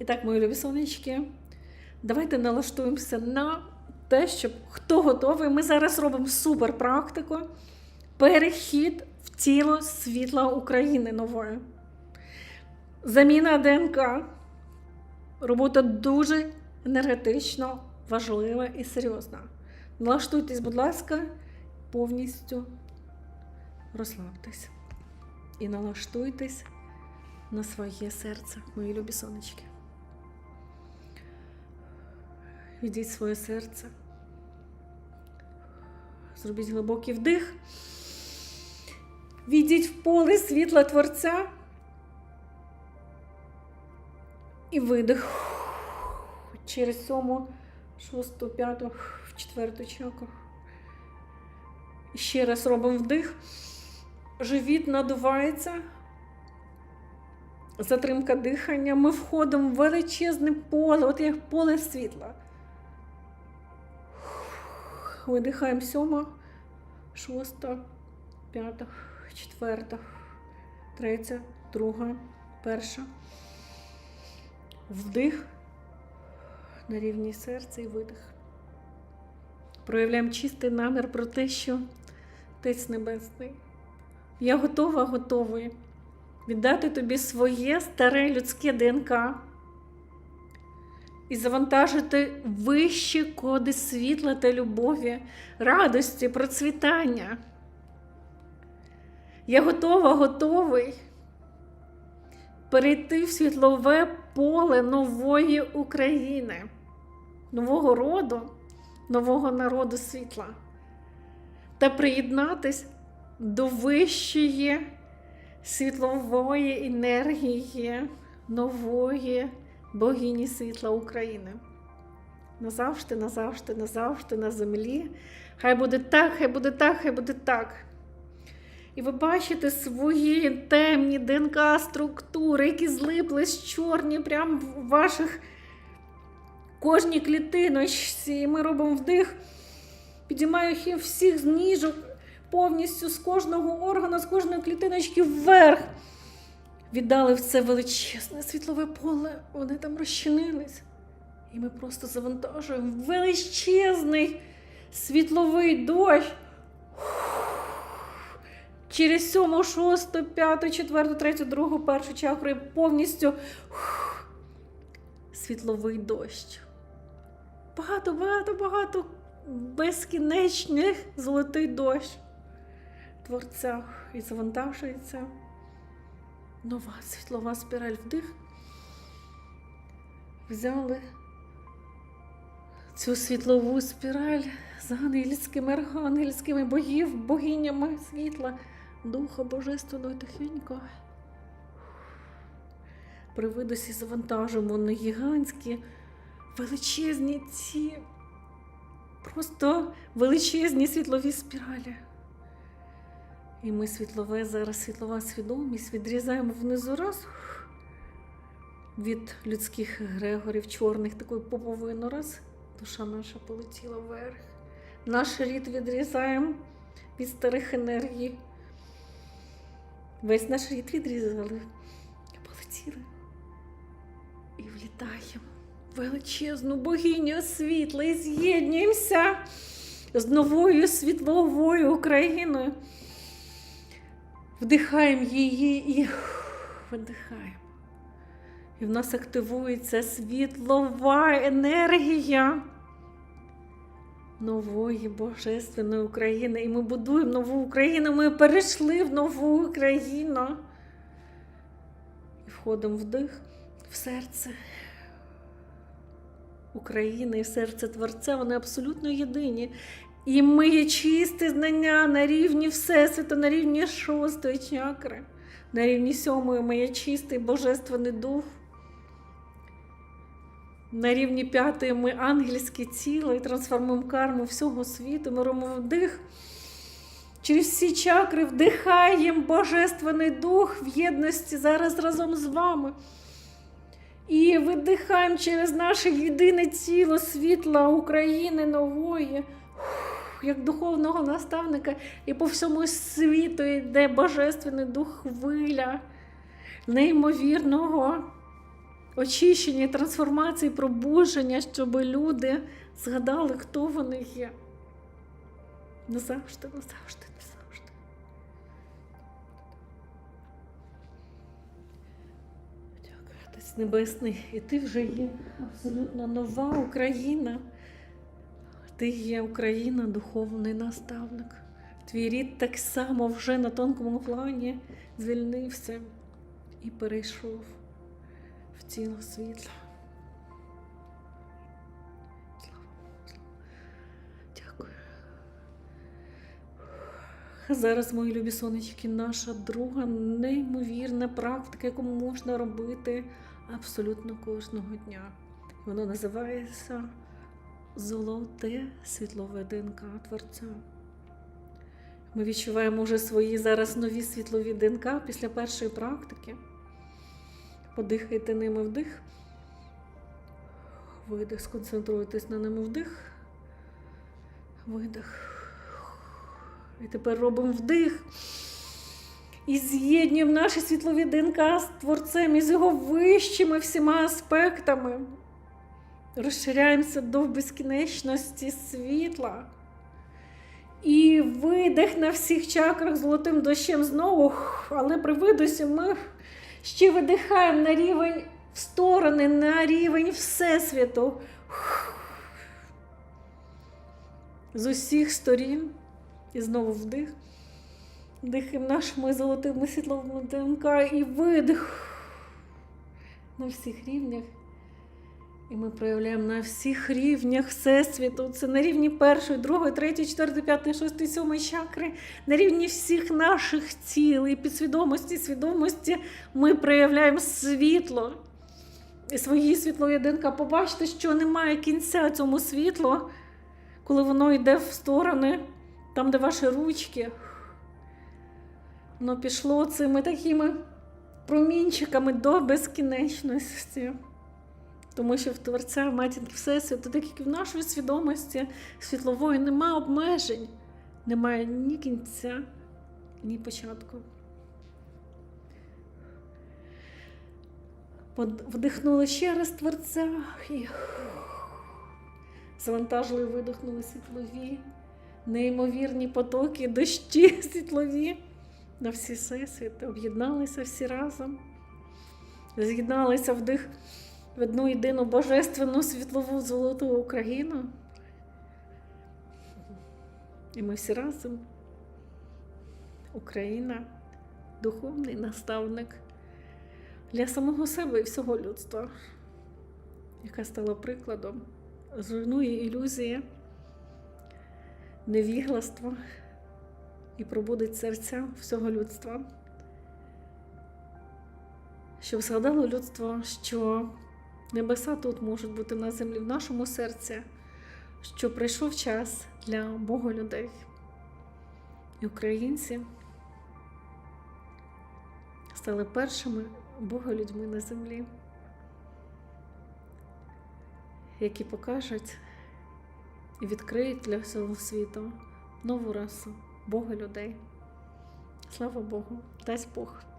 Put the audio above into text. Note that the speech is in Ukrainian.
І так, мої любі сонечки, давайте налаштуємося на те, щоб хто готовий. Ми зараз робимо супер практику. Перехід в тіло світла України нової. Заміна ДНК. Робота дуже енергетично важлива і серйозна. Налаштуйтесь, будь ласка, повністю розслабтесь. І налаштуйтесь на своє серце, мої любі сонечки. Відіть своє серце. Зробіть глибокий вдих. Відіть в поле світла Творця. І видих через сьому, шосту, п'яту, четверту чакрау. Ще раз робимо вдих. Живіт надувається. Затримка дихання. Ми входимо в величезне поле, от як поле світла. Видихаємо сьома, шоста, п'ята, четверта, третя, друга, перша. Вдих на рівні серця і видих. Проявляємо чистий намір про те, що Отець Небесний. Я готова, готовий віддати тобі своє старе людське ДНК і завантажити вищі коди світла та любові, радості, процвітання. Я готова, готовий перейти в світлове поле нової України, нового роду, нового народу світла та приєднатись до вищої світлової енергії нової богині світла України. Назавжди, назавжди, назавжди на землі. Хай буде так, хай буде так, хай буде так. І ви бачите свої темні ДНК-структури, які злиплись чорні прямо в ваших кожній клітиночці. І ми робимо вдих, підіймаю їх всіх з ніжок повністю з кожного органу, з кожної клітиночки вверх. Віддали в це величезне світлове поле, вони там розчинились. І ми просто завантажуємо величезний світловий дощ. Через сьому, шосту, п'яту, четверту, третю, другу, першу чакру і повністю світловий дощ. Багато, багато, багато безкінечних золотий дощ творця і завантажується нова світлова спіраль вдих. Взяли цю світлову спіраль з ангельськими архангельськими богів, богинями світла, Духа Божественного тихенько. При видосі завантажуємо на гігантські величезні ці, просто величезні світлові спіралі. І ми світлове, зараз світлова свідомість відрізаємо внизу раз від людських егрегорів, чорних, такою поповину раз. Душа наша полетіла вверх. Наш рід відрізаємо від старих енергій. Весь наш рід відрізали і полетіли. І влітаємо в величезну богиню світла і з'єднуємося з новою світловою Україною. Вдихаємо її і видихаємо. І в нас активується світлова енергія нової Божественної України. І ми будуємо нову Україну. Ми перейшли в нову Україну. І входимо вдих в серце України і серце Творця. Вони абсолютно єдині. І ми є чисте знання на рівні Всесвіту, на рівні шостої чакри, на рівні сьомої ми є чистий Божественний Дух. На рівні п'ятої ми ангельське тіло і трансформуємо карму всього світу. Ми робимо вдих. Через всі чакри вдихаємо Божественний Дух в єдності зараз разом з вами. І видихаємо через наше єдине тіло світла України нової як духовного наставника, і по всьому світу йде Божественний Дух хвиля, неймовірного очищення, трансформації, пробудження, щоб люди згадали, хто вони є. Назавжди, назавжди, назавжди. Дякую, Отець Небесний. І ти вже є абсолютно нова Україна. Ти є Україна, духовний наставник. Твій рід так само вже на тонкому плані звільнився і перейшов в тіло світла. Дякую. Зараз, мої любі сонечки, наша друга неймовірна практика, яку можна робити абсолютно кожного дня. Вона називається Золоте світлове ДНК Творця. Ми відчуваємо вже свої зараз нові світлові ДНК після першої практики. Подихайте ними вдих. Видих, сконцентруйтесь на ними вдих. Видих. І тепер робимо вдих. І з'єднуємо наші світлові ДНК з творцем і з його вищими всіма аспектами. Розширяємося до безкінечності світла. І видих на всіх чакрах золотим дощем знову, але при видосі ми ще видихаємо на рівень в сторони, на рівень Всесвіту. З усіх сторін. І знову вдих. Дихаємо нашими золотими світловими ДНК і видих на всіх рівнях. І ми проявляємо на всіх рівнях Всесвіту. Це на рівні першої, другої, третьої, четвертої, п'ятої, шостої, сьомої чакри, на рівні всіх наших тіл і підсвідомості, свідомості ми проявляємо світло. І свої світлові ДНК. Побачите, що немає кінця цьому світлу, коли воно йде в сторони, там, де ваші ручки. Воно пішло цими такими промінчиками до безкінечності. Тому що в Творця матінки Всесвіту, так як і в нашої свідомості світлової немає обмежень, немає ні кінця, ні початку. Вдихнули ще раз Творця і завантажили, видихнули світлові, неймовірні потоки, дощі світлові. На всі всесвіти, об'єдналися всі разом, з'єдналися вдих в одну єдину божественну світлову золоту Україну. І ми всі разом. Україна, духовний наставник для самого себе і всього людства, яка стала прикладом, зруйнує ілюзії, невігластво і пробудить серця всього людства. Щоб згадало людство, що Небеса тут можуть бути на землі в нашому серці, що прийшов час для Бога людей. І українці стали першими боголюдьми на землі, які покажуть і відкриють для всього світу нову расу Бога людей. Слава Богу, дасть Бог.